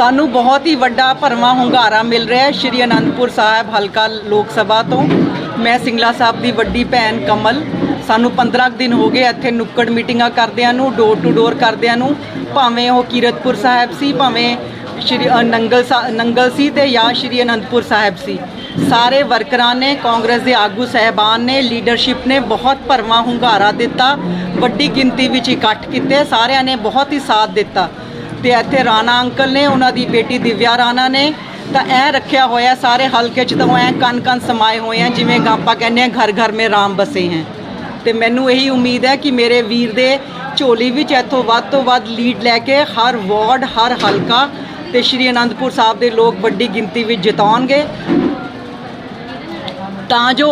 ਸਾਨੂੰ ਬਹੁਤ ਹੀ ਵੱਡਾ ਭਰਵਾਂ ਹੁੰਗਾਰਾ ਮਿਲ ਰਿਹਾ ਹੈ। ਸ਼੍ਰੀ ਅਨੰਦਪੁਰ ਸਾਹਿਬ ਹਲਕਾ ਲੋਕ ਸਭਾ ਤੋਂ। ਮੈਂ ਸਿੰਗਲਾ ਸਾਹਿਬ ਦੀ ਵੱਡੀ ਭੈਣ ਕਮਲ। ਸਾਨੂੰ 15 ਕੁ ਦਿਨ ਹੋ ਗਏ ਇੱਥੇ ਨੁੱਕੜ ਮੀਟਿੰਗਾਂ ਕਰਦਿਆਂ ਨੂੰ ਡੋਰ ਟੂ ਡੋਰ ਕਰਦਿਆਂ ਨੂੰ। ਭਾਵੇਂ ਉਹ ਕੀਰਤਪੁਰ ਸਾਹਿਬ ਸੀ, ਭਾਵੇਂ ਸ਼੍ਰੀ ਨੰਗਲ ਸਾ- ਨੰਗਲ ਸੀ ਤੇ ਜਾਂ ਸ਼੍ਰੀ ਅਨੰਦਪੁਰ ਸਾਹਿਬ ਸੀ। ਸਾਰੇ ਵਰਕਰਾਂ ਨੇ, ਕਾਂਗਰਸ ਦੇ ਆਗੂ ਸਹਿਬਾਨ ਨੇ ਲੀਡਰਸ਼ਿਪ ਨੇ ਬਹੁਤ ਭਰਵਾਂ ਹੁੰਗਾਰਾ ਦਿੱਤਾ। ਵੱਡੀ ਗਿਣਤੀ ਵਿੱਚ ਇਕੱਠ ਕੀਤੇ, ਸਾਰਿਆਂ ਨੇ ਬਹੁਤ ਹੀ ਸਾਥ ਦਿੱਤਾ। ਤੇ ਇੱਥੇ ਰਾਣਾ ਅੰਕਲ ਨੇ, ਉਹਨਾਂ ਦੀ ਬੇਟੀ ਦਿਵਿਆ ਰਾਣਾ ਨੇ। ਤਾਂ ਐ ਰੱਖਿਆ ਹੋਇਆ ਸਾਰੇ ਹਲਕੇ 'ਚ ਤਾਂ ਐ ਕੰਨ ਕੰਨ ਸਮਾਏ ਹੋਏ ਆ, ਜਿਵੇਂ ਗਾ ਆਪਾਂ ਕਹਿੰਦੇ ਆ ਘਰ ਘਰ ਮੇ ਰਾਮ ਬਸੇ ਹੈ। ਤੇ ਮੈਨੂੰ ਇਹੀ ਉਮੀਦ ਹੈ ਕਿ ਮੇਰੇ ਵੀਰ ਦੇ ਝੋਲੀ ਵਿੱਚ ਇੱਥੋਂ ਵੱਧ ਤੋਂ ਵੱਧ ਲੀਡ ਲੈ ਕੇ ਹਰ ਵਾਰਡ, ਹਰ ਹਲਕਾ ਤੇ ਸ਼੍ਰੀ ਅਨੰਦਪੁਰ ਸਾਹਿਬ ਦੇ ਲੋਕ ਵੱਡੀ ਗਿਣਤੀ ਵਿੱਚ ਜਿਤਾਉਣਗੇ। ਤਾਂ ਜੋ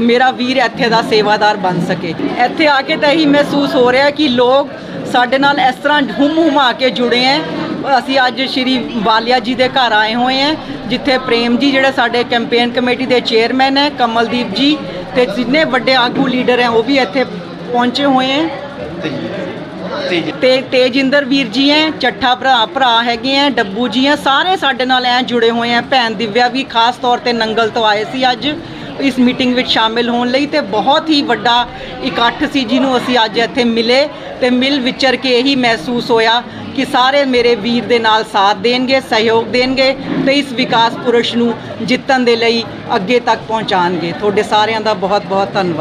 ਮੇਰਾ ਵੀਰ ਇੱਥੇ ਦਾ ਸੇਵਾਦਾਰ ਬਣ ਸਕੇ। ਇੱਥੇ ਆ ਕੇ ਤਾਂ ਇਹੀ ਮਹਿਸੂਸ ਹੋ ਰਿਹਾ ਕਿ ਲੋਕ ਸਾਡੇ ਨਾਲ ਇਸ ਤਰ੍ਹਾਂ ਹੁਮ ਹੁਮਾ ਕੇ ਜੁੜੇ ਹੈ ਅਸੀਂ ਅੱਜ ਸ਼੍ਰੀ ਵਾਲੀਆ ਜੀ ਦੇ ਘਰ ਆਏ ਹੋਏ ਹਾਂ ਜਿੱਥੇ ਪ੍ਰੇਮ ਜੀ ਜਿਹੜੇ ਸਾਡੇ ਕੈਂਪੇਨ ਕਮੇਟੀ ਦੇ ਚੇਅਰਮੈਨ ਹੈ ਕਮਲਦੀਪ ਜੀ ਤੇ ਜਿੰਨੇ ਵੱਡੇ ਆਗੂ ਲੀਡਰ ਹੈ ਉਹ ਵੀ ਇੱਥੇ ਪਹੁੰਚੇ ਹੋਏ ਹੈ ਤੇ ਤੇਜਿੰਦਰ ਵੀਰ ਜੀ ਹੈ ਚੱਠਾ ਭਰਾ ਭਰਾ ਹੈਗੇ ਹੈ ਡੱਬੂ ਜੀ ਹੈ ਸਾਰੇ ਸਾਡੇ ਨਾਲ ਐ ਜੁੜੇ ਹੋਏ ਆ ਭੈਣ ਦਿਵਿਆ ਵੀ ਖਾਸ ਤੌਰ ਤੇ ਨੰਗਲ ਤੋਂ ਆਏ ਸੀ ਅੱਜ, ਇਸ ਮੀਟਿੰਗ ਵਿੱਚ ਸ਼ਾਮਿਲ ਹੋਣ ਲਈ ਤੇ ਬਹੁਤ ਹੀ ਵੱਡਾ ਇਕੱਠ ਸੀ, ਜਿਹਨੂੰ ਅਸੀਂ ਅੱਜ ਇੱਥੇ ਮਿਲੇ। ਤੇ ਮਿਲ ਵਿਚਰ ਕੇ ਇਹੀ ਮਹਿਸੂਸ ਹੋਇਆ ਕਿ ਸਾਰੇ ਮੇਰੇ ਵੀਰ ਦੇ ਨਾਲ ਸਾਥ ਦੇਣਗੇ, ਸਹਿਯੋਗ ਦੇਣਗੇ ਤੇ ਇਸ ਵਿਕਾਸ ਪੁਰਸ਼ ਨੂੰ ਜਿੱਤਣ ਦੇ ਲਈ ਅੱਗੇ ਤੱਕ ਪਹੁੰਚਾਣਗੇ ਤੁਹਾਡੇ ਸਾਰਿਆਂ ਦਾ ਬਹੁਤ ਬਹੁਤ ਧੰਨਵਾਦ।